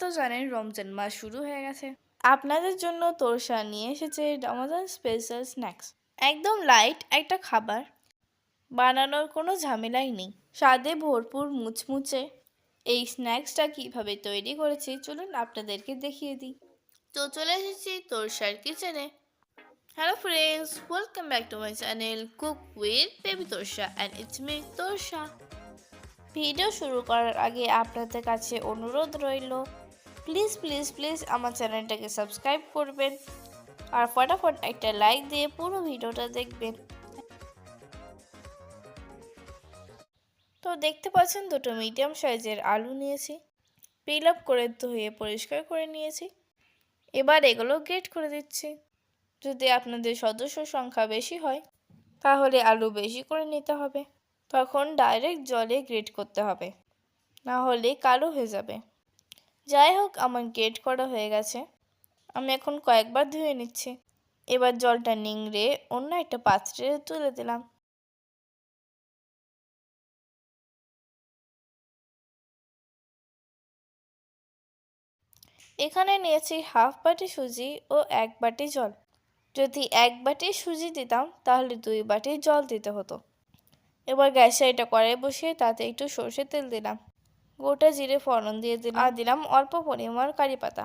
তো জানেন রমজান মাস শুরু হয়ে গেছে। আপনাদের জন্য তোরসা নিয়ে এসেছে রমাদান স্পেশাল স্ন্যাক্স একদম লাইট একটা খাবার। বানানোর কোনো ঝামেলাই নেই। স্বাদে ভরপুর মুচমুচে। এই স্ন্যাক্সটা কীভাবে তৈরি করেছি চলুন আপনাদেরকে দেখিয়ে দিই। তো চলে এসেছি তোরসার কিচেনে hello friends welcome back to my channel cook with baby Torsa and it's me Torsa. Video শুরু করার আগে আপনাদের কাছে অনুরোধ রইল প্লিজ প্লিজ প্লিজ আমার চ্যানেলটাকে সাবস্ক্রাইব করবেন। আর ফটাফট একটা লাইক দিয়ে পুরো ভিডিওটা দেখবেন। তো দেখতে পাচ্ছেন, দুটো মিডিয়াম সাইজের আলু নিয়েছি। পিল আপ করে ধুয়ে পরিষ্কার করে নিয়েছি। এবার এগুলো গ্রেট করে দিচ্ছি। যদি আপনাদের সদস্য সংখ্যা বেশি হয়, তাহলে আলু বেশি করে নিতে হবে। তখন ডাইরেক্ট জলে গ্রেট করতে হবে। না হলে কালো হয়ে যাবে। যাই হোক, আমার গ্রেট করা হয়ে গেছে। আমি এখন কয়েকবার ধুয়ে নিচ্ছি। এবার জলটা নিংড়ে অন্য একটা পাত্রে তুলে দিলাম। এখানে নিয়েছি হাফ বাটি সুজি ও এক বাটি জল। যদি এক বাটি সুজি দিতাম, তাহলে দুই বাটি জল দিতে হতো। এবার গ্যাসে এটা কড়াই বসিয়ে তাতে একটু সর্ষের তেল দিলাম। গোটা জিরে ফোড়ন দিয়ে দিলাম। আর দিলাম অল্প পরিমাণ কারি পাতা।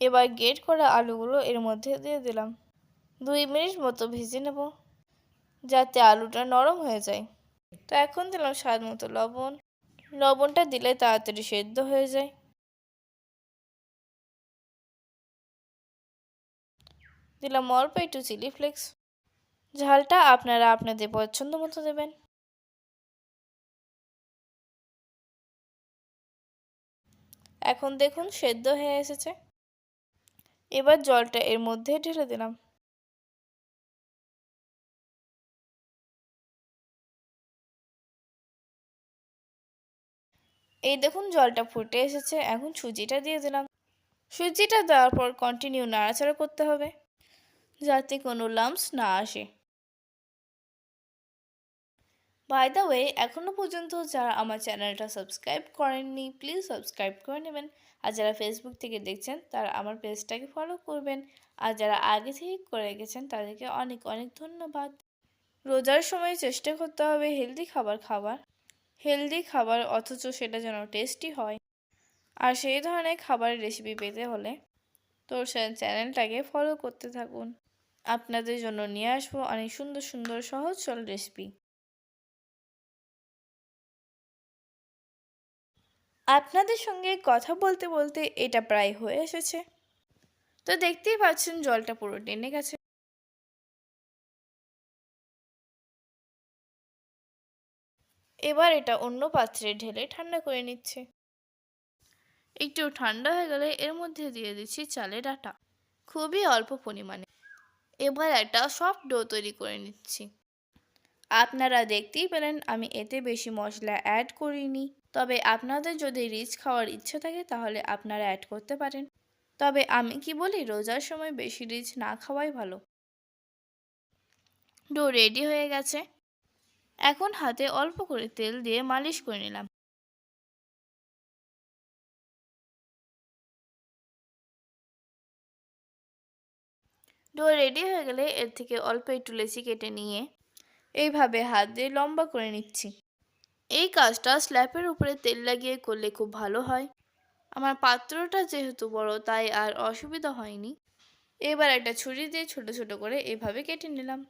এবার গেট করা আলুগুলো এর মধ্যে দিয়ে দিলাম। দুই মিনিট মতো ভেজে নেব, যাতে আলুটা নরম হয়ে যায়। তো এখন দিলাম স্বাদ মতো লবণ। লবণটা দিলে তাড়াতাড়ি সেদ্ধ হয়ে যায়। দিলাম অল্প একটু চিলি ফ্লেক্স। ঝালটা আপনারা আপনাদের পছন্দ মতো দেবেন। এখন দেখুন সেদ্ধ হয়ে এসেছে। এবার জলটা এর মধ্যে ঢেলে দিলাম। এই দেখুন জলটা ফুটে এসেছে, এখন সুজিটা দিয়ে দিলাম। সুজিটা দেওয়ার পর কন্টিনিউ নাড়াচাড়া করতে হবে, যাতে কোনো লাম্পস না আসে। বাই দ্য ওয়ে এখনও পর্যন্ত যারা আমার চ্যানেলটা সাবস্ক্রাইব করেননি প্লিজ সাবস্ক্রাইব করে নেবেন। আর যারা ফেসবুক থেকে দেখছেন, তারা আমার পেজটাকে ফলো করবেন। আর যারা আগে থেকে করে গেছেন, তাদেরকে অনেক অনেক ধন্যবাদ। রোজার সময় চেষ্টা করতে হবে হেলদি খাবার খাবার হেলদি খাবার, অথচ সেটা যেন টেস্টি হয়। আর সেই ধরনের খাবারের রেসিপি পেতে হলে তোর চ্যানেলটাকে ফলো করতে থাকুন। আপনাদের জন্য নিয়ে আসব অনেক সুন্দর সুন্দর, সহজ, সরল রেসিপি আপনাদের সঙ্গে কথা বলতে বলতে এটা প্রায় হয়ে এসেছে। তো দেখতেই পাচ্ছেন, জলটা পুরো টেনে গেছে। এবার এটা অন্য পাত্রে ঢেলে ঠান্ডা করে নিচ্ছে। একটু ঠান্ডা হয়ে গেলে এর মধ্যে দিয়ে দিচ্ছি চালের আটা। খুবই অল্প পরিমাণে। এবার একটা সফট ডো তৈরি করে নিচ্ছি। আপনারা দেখতেই পেলেন, আমি এতে বেশি মশলা অ্যাড করিনি। তবে আপনাদের যদি রিচ খাওয়ার ইচ্ছে থাকে, তাহলে আপনারা অ্যাড করতে পারেন। তবে আমি কি বলি, রোজার সময় বেশি রিচ না খাওয়াই ভালো। ডো রেডি হয়ে গেছে। এখন হাতে অল্প করে তেল দিয়ে মালিশ করে নিলাম। ডো রেডি হয়ে গেলে এর থেকে অল্প একটু লেচি কেটে নিয়ে এইভাবে হাত দিয়ে লম্বা করে নিচ্ছি। এই কাজটা স্ল্যাপের উপরে তেল লাগিয়ে করলে খুব ভালো হয়। আমার পাত্রটা যেহেতু বড়, তাই আর অসুবিধা হয়নি। এবার একটা ছুরি দিয়ে ছোট ছোট করে এভাবে কেটে নিলাম।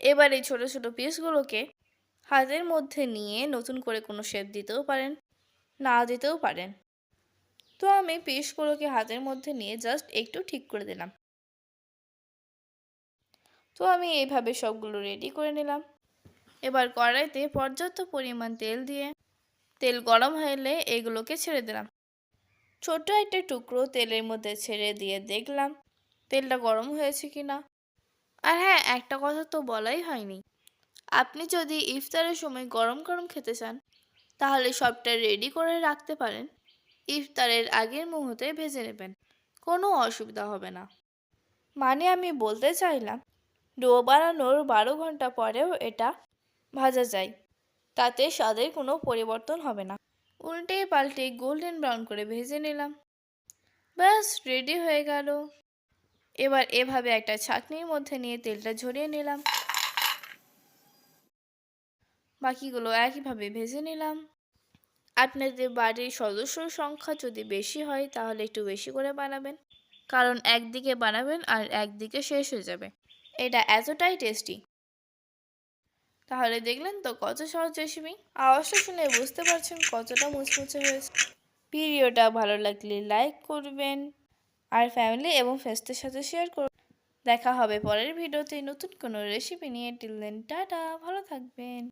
এবার এই ছোট ছোট পিসগুলোকে হাতের মধ্যে নিয়ে নতুন করে কোনো শেপ দিতেও পারেন, না দিতেও পারেন। তো আমি পিসগুলোকে হাতের মধ্যে নিয়ে জাস্ট একটু ঠিক করে দিলাম। তো আমি এইভাবে সবগুলো রেডি করে নিলাম। এবার কড়াইতে পর্যাপ্ত পরিমাণ তেল দিয়ে তেল গরম হলে এগুলোকে ছেড়ে দিলাম। ছোট একটা টুকরো তেলের মধ্যে ছেড়ে দিয়ে দেখলাম তেলটা গরম হয়েছে কি না আর হ্যাঁ একটা কথা তো বলাই হয়নি। আপনি যদি ইফতারের সময় গরম গরম খেতে চান, তাহলে সবটা রেডি করে রাখতে পারেন। ইফতারের আগের মুহূর্তে ভেজে নেবেন, কোনো অসুবিধা হবে না। মানে আমি বলতে চাইলাম, ডো বানানোর বারো ঘণ্টা পরেও এটা ভাজা যায়। তাতে স্বাদের কোনো পরিবর্তন হবে না। উল্টে পাল্টে গোল্ডেন ব্রাউন করে ভেজে নিলাম। ব্যাস রেডি হয়ে গেল। এবার এভাবে একটা ছাঁকনির মধ্যে নিয়ে তেলটা ঝরিয়ে নিলাম। বাকিগুলো একইভাবে ভেজে নিলাম। আপনাদের বাড়ির সদস্যর সংখ্যা যদি বেশি হয়, তাহলে একটু বেশি করে বানাবেন। কারণ একদিকে বানাবেন আর একদিকে শেষ হয়ে যাবে। এটা এতটাই টেস্টি তাহলে দেখলেন তো কত সহজ রেসিপি। আওয়াজটা শুনে বুঝতে পারছেন কতটা মুচমুচে হয়েছে। ভিডিওটা ভালো লাগলে লাইক করবেন আর ফ্যামিলি এবং ফ্রেন্ডসদের সাথে শেয়ার করুন। দেখা হবে পরের ভিডিওতে নতুন কোনো রেসিপি নিয়ে। Till then, tata. ভালো থাকবেন।